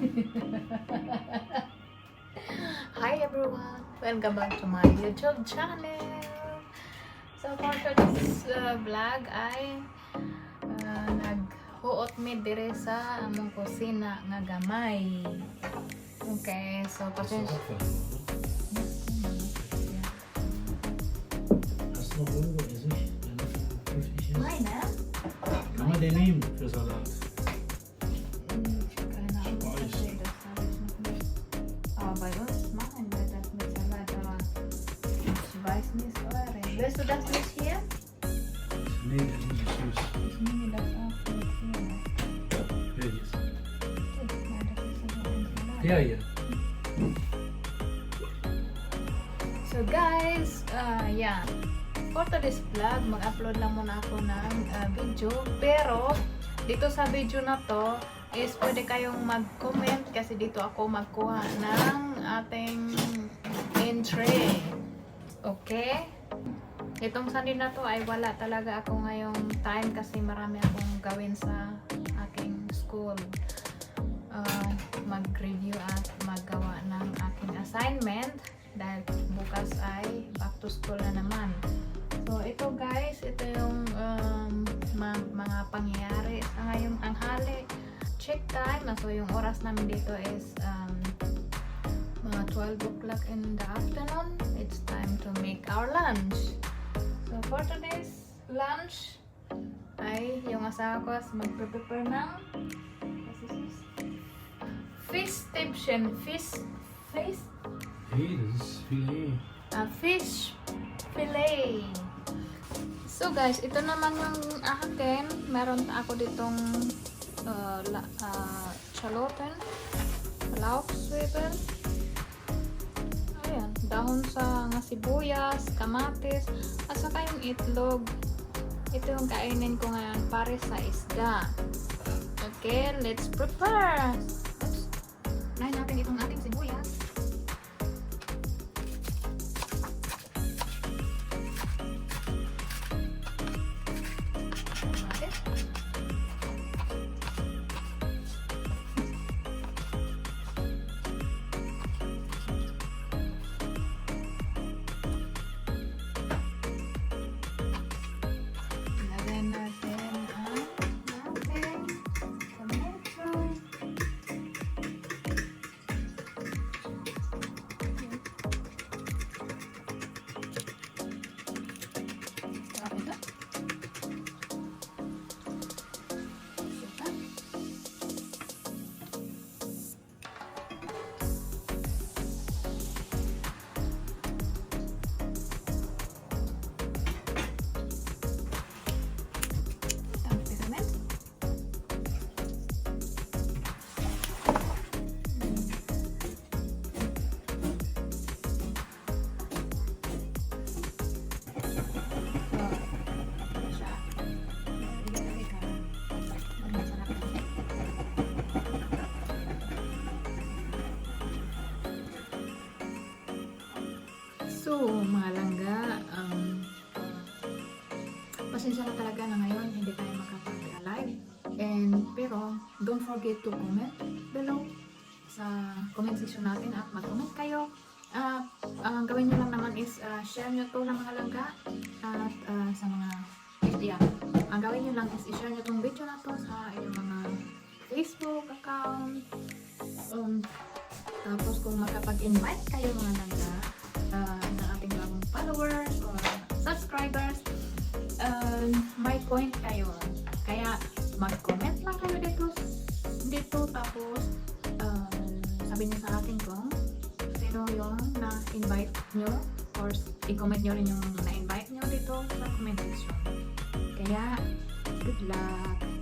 Hi everyone! Welcome back to my YouTube channel! So for today's uh, vlog ay uh, naghuot mi dire sa among kusina nga gamay. Okay, so pasensya. Meine? Nehmen für Salat? Der hier. So guys, uh, yeah. For today's vlog, mag-upload lang muna ako ng uh, video. Pero, dito sa video na to, is pwede kayong mag-comment kasi dito ako magkuha ng ating entry. Okay? Itong Sunday na to ay wala talaga ako ngayong time kasi marami akong gawin sa aking school. Uh, mag-review at maggawa ng aking assignment dahil bukas ay back to school na naman. So, ito guys, ito yung um, ma- mga pangyayari sa ngayong tanghali. Check time. So, yung oras namin dito is um, mga 12 o'clock in the afternoon. It's time to make our lunch. So, for today's lunch, ay yung asawa ko is magpe-prepare ng fish stibchen. Fish, fish ist Filet. a fish fillet. So guys, ito naman yung akin. Meron ako ditong uh, la, uh, chaloten, laukzwiebel. Ayan, dahon sa nga sibuyas, kamatis, at saka yung itlog. Ito yung kainin ko ngayon para sa isda. Okay, let's prepare! Oops. Unahin natin itong ating sibuyas. So, mga langga, um, pasensya na talaga na ngayon hindi tayo makapag-live. And, pero, don't forget to comment below sa comment section natin at mag-comment kayo. At, ang gawin nyo lang naman is uh, share nyo to ng mga langga at uh, sa mga yeah, ang gawin nyo lang is i-share nyo tong video na to sa inyong mga Facebook account. Um, tapos kung makapag-invite kayo mga langga uh, ng ating bagong followers or subscribers, um, may point kayo. Kaya mag-comment lang kayo dito, dito tapos um, sabi niyo sa akin kung sino yung na-invite nyo or i-comment nyo rin yung na-invite nyo dito sa comment section. Kaya, good luck!